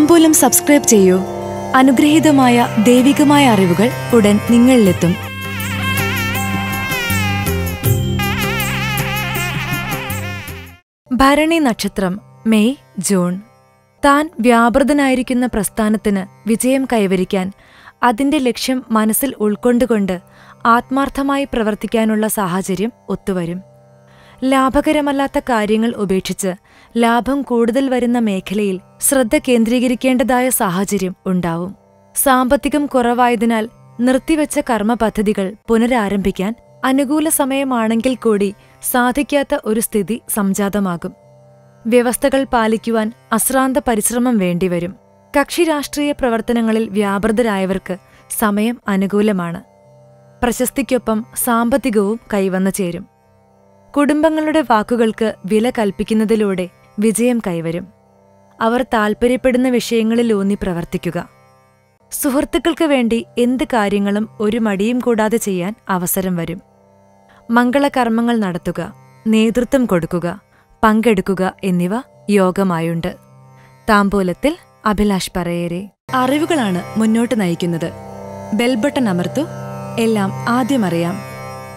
താമ്പൂലം subscribe ചെയ്യൂ. അനുഗ്രഹീതമായ ദൈവികമായ അറിവുകൾ ഉടൻ നിങ്ങളിലെത്തും. ഭരണി നക്ഷത്രം മെയ് ജൂൺ. താൻ വ്യാപൃതനായിരിക്കുന്ന പ്രസ്ഥാനത്തിന് വിജയം കൈവരിക്കാൻ അതിന്റെ ലക്ഷ്യം മനസ്സിൽ ഉൾക്കൊണ്ടുകൊണ്ട് ആത്മാർത്ഥമായി പ്രവർത്തിക്കാനുള്ള സാഹചര്യം ഒത്തുവരും. ലാഭകരമല്ലാത്ത കാര്യങ്ങൾ ഉപേക്ഷിച്ച് ലാഭം കൂടുതൽ വരുന്ന മേഖലയിൽ ശ്രദ്ധ കേന്ദ്രീകരിക്കേണ്ടതായ സാഹചര്യം ഉണ്ടാവും. സാമ്പത്തികം കുറവായതിനാൽ നിർത്തിവെച്ച കർമ്മപദ്ധതികൾ പുനരാരംഭിക്കാൻ അനുകൂല സമയമാണെങ്കിൽ കൂടി സാധിക്കാത്ത ഒരു സ്ഥിതി സംജാതമാകും. വ്യവസ്ഥകൾ പാലിക്കുവാൻ അശ്രാന്ത പരിശ്രമം വേണ്ടിവരും. കക്ഷി രാഷ്ട്രീയ പ്രവർത്തനങ്ങളിൽ വ്യാപൃതരായവർക്ക് സമയം അനുകൂലമാണ്. പ്രശസ്തിക്കൊപ്പം സാമ്പത്തികവും കൈവന്നു ചേരും. കുടുംബങ്ങളുടെ വാക്കുകൾക്ക് വില കൽപ്പിക്കുന്നതിലൂടെ വിജയം കൈവരും. അവർ താൽപ്പര്യപ്പെടുന്ന വിഷയങ്ങളിലൂന്നി പ്രവർത്തിക്കുക. സുഹൃത്തുക്കൾക്ക് വേണ്ടി എന്ത് കാര്യങ്ങളും ഒരു മടിയും കൂടാതെ ചെയ്യാൻ അവസരം വരും. മംഗളകർമ്മങ്ങൾ നടത്തുക നേതൃത്വം കൊടുക്കുക പങ്കെടുക്കുക എന്നിവ യോഗമായുണ്ട്. താമ്പൂലത്തിൽ അഭിലാഷ് പറയേരെ. അറിവുകളാണ് മുന്നോട്ട് നയിക്കുന്നത്. ബെൽബട്ടൺ അമർത്തു. എല്ലാം ആദ്യം അറിയാം.